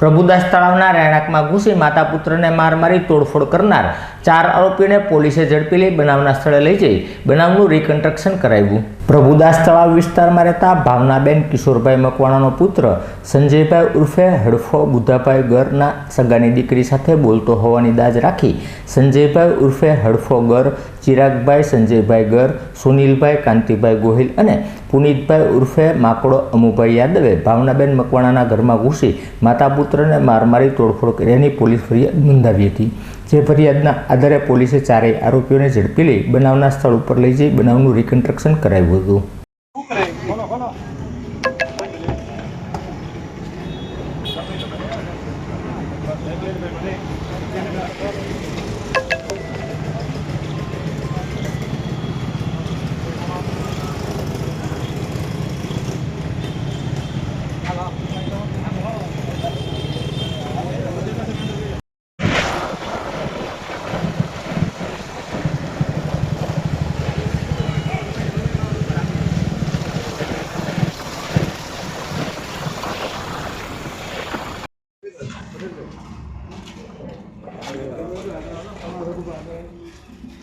પ્રભુદાસ તળાવના રહેણાંકમાં ઘૂસી માતા પુત્રને માર મારી તોડફોડ કરનાર ચાર આરોપીને પોલીસે ઝડપી લઈ બનાવના સ્થળે લઈ જઈ બનાવનું રિકન્સ્ટ્રક્શન કરાવ્યું. પ્રભુદાસ તળાવ વિસ્તારમાં રહેતા ભાવનાબેન કિશોરભાઈ મકવાણાનો પુત્ર, સંજયભાઈ ઉર્ફે હડફો બુદ્ધાભાઈ ગરના સગાની દીકરી સાથે બોલતો હોવાની દાજ રાખી સંજયભાઈ ઉર્ફે હડફો ગર, ચિરાગભાઈ સંજયભાઈ ગર, સુનિલભાઈ કાંતિભાઈ ગોહિલ અને પુનિતભાઈ ઉર્ફે માકડો અમુભાઈ યાદવે ભાવનાબેન મકવાણાના ઘરમાં ઘૂસી માતા પુત્રને માર મારી તોડફોડ કર્યાની પોલીસ ફરિયાદ નોંધાવી હતી. જે ફરિયાદના આધારે પોલીસે ચારેય આરોપીઓને ઝડપી લઈ બનાવના સ્થળ ઉપર લઈ જઈ બનાવનું રિકન્સ્ટ્રક્શન કરાવ્યું હતું.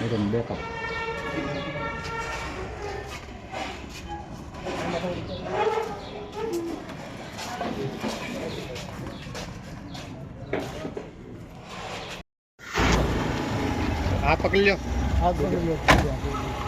이건 뭐가? 아, पकड़ लियो हाथ पकड़ लियो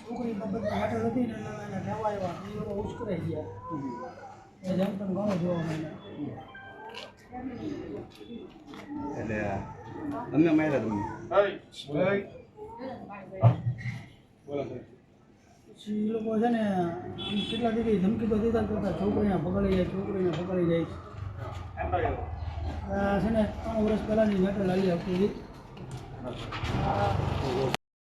છોકરી બાબત હાટલ હતી ને એને આવ્યા એ લોકો ઉશ્કેરાઈ ગયા જેમ તેમ? ઘણું જોવા મળ્યા એટલે પછી એ લોકો છે ને કેટલા દીધી ધમકી તો દીધા કરતા છોકરીને પકડી જાય છોકરીને પકડી જાય છે ને ત્રણ વર્ષ પહેલાંની મેટર લાલી આપતી હતી